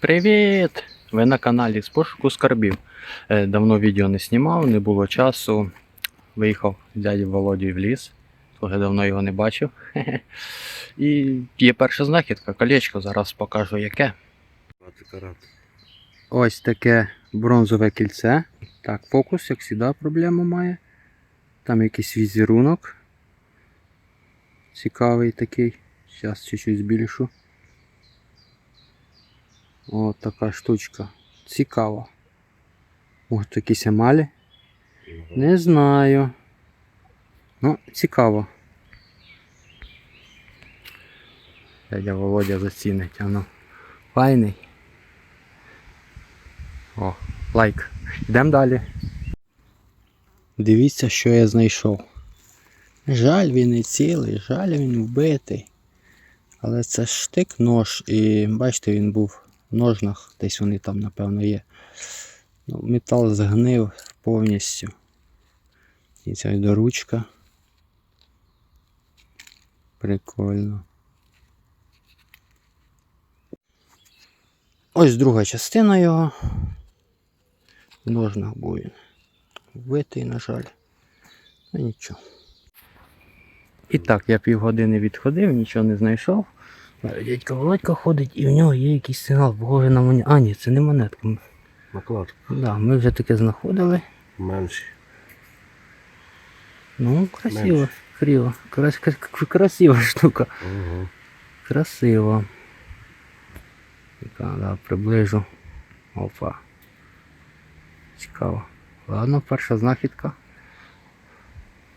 Привіт! Ви на каналі з пошуку скарбів. Е, Давно відео не знімав, не було часу. Виїхав з дяді Володію в ліс. Трохи давно його не бачив. І є перша знахідка, колечко, зараз покажу яке. Ось таке бронзове кільце. Так, фокус, як завжди, проблему має. Там якийсь візерунок. Цікавий такий. Зараз чуть-чуть збільшу. О, така штучка. Цікаво. Може якісь емалі? Не знаю. Ну, цікаво. Дядя Володя зацінить, ану. Файний. О, лайк. Йдемо далі. Дивіться, що я знайшов. Жаль, він не цілий, жаль, він вбитий. Але це штик нож, і бачите, він був ножнах, десь вони там, напевно, є. Ну, метал згнив повністю. І ця доручка. Прикольно. Ось друга частина його. В ножнах був. Вбитий, на жаль. Ну нічого. І так, я півгодини відходив, нічого не знайшов. Дядько Володька ходить і в нього є якийсь сигнал, похожий на монетку. А, ні, це не монетка. Накладка Да, ми вже таке знаходили. менші. Ну, красиво, Менше. красиво. Крас, крас- красива штука. Угу. Красиво. Така, да, приближу. Опа. Цікаво. Ладно, перша знахідка.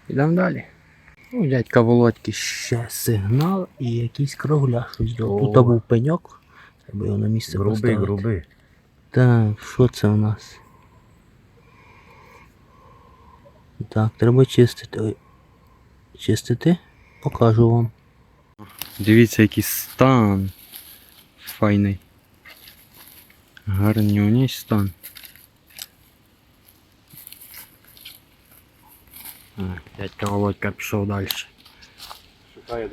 Йдемо далі. У дядька Володьки ще сигнал і якийсь кругляш щось до. Тут був пеньок. Треба його на місце Грубий, поставити. грубий. Так, що це у нас? Так, треба чистити. Ой. Чистити? Покажу вам. Дивіться, який стан. Файний. Гарнюній стан. А, дядька Володька пішов далі. Шукає.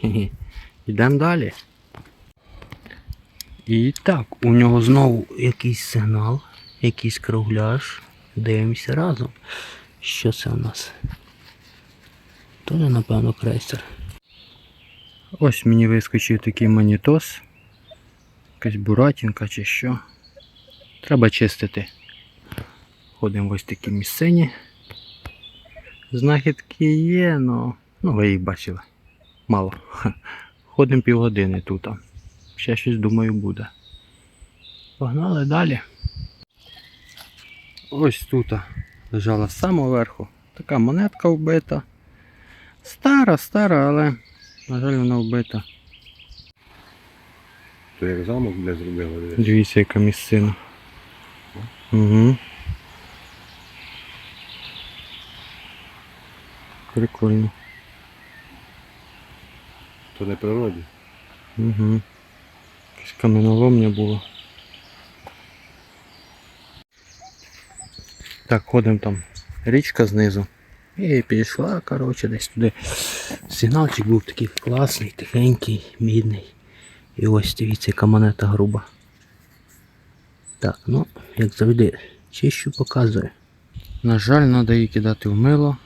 Хе-хе. Йдемо далі. І так, у нього знову якийсь сигнал, якийсь кругляш. Дивимося разом. Що це у нас? Тоже, напевно, крейсер. Ось мені вискочив такий монітос. Якась буратінка чи що. Треба чистити. Ходимо в ось такі місцині. Знахідки є, но... ну ви їх бачили. Мало. Ходимо півгодини тут. Ще щось думаю буде. Погнали далі. Ось тут лежала з самого верху. Така монетка вбита. Стара, стара, але, на жаль, вона вбита. То як замок, бля, зробили. Дивіться, яка місцина. Угу. Прикольно. То не природі. Угу. Якась каменоломня була. Так, ходимо там. Річка знизу. І пішла, коротше, десь туди. Сигналчик був такий класний, тихенький, мідний. І ось дивіться, яка монета груба. Так, ну, як завжди, чищу показує. На жаль, треба її кидати в мило.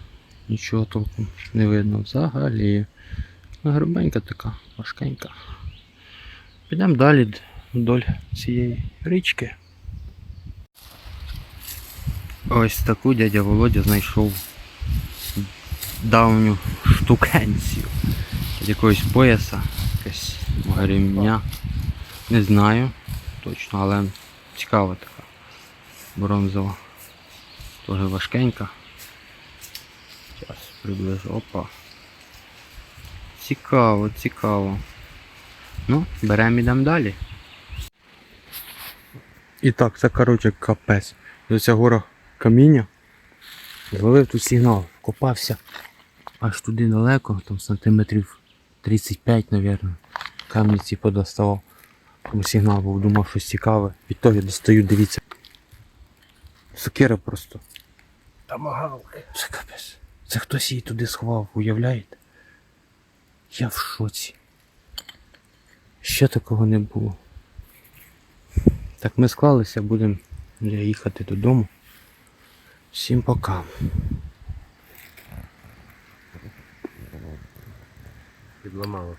Нічого толком не видно взагалі. Грубенька така, важкенька. Підемо далі вдоль цієї річки. Ось таку дядя Володя знайшов давню штукенцію. З якогось пояса, якась ремня. Не знаю точно, але цікава така. Бронзова. Тоже важкенька. Зараз приближу. Опа. Цікаво, цікаво. Ну, беремо ідемо далі. І так, це коротше капець. До ця гора каміння. Зловив тут сигнал, копався аж туди далеко, там сантиметрів 35, мабуть. Камінці подоставав. Тому сигнал був, думав, щось цікаве. Від того я достаю, дивіться. Сокира просто. Тамагавки. Це капець. Це хтось її туди сховав, уявляєте? Я в шоці. Ще такого не було. Так, ми склалися, будемо їхати додому. Всім пока. Підламало.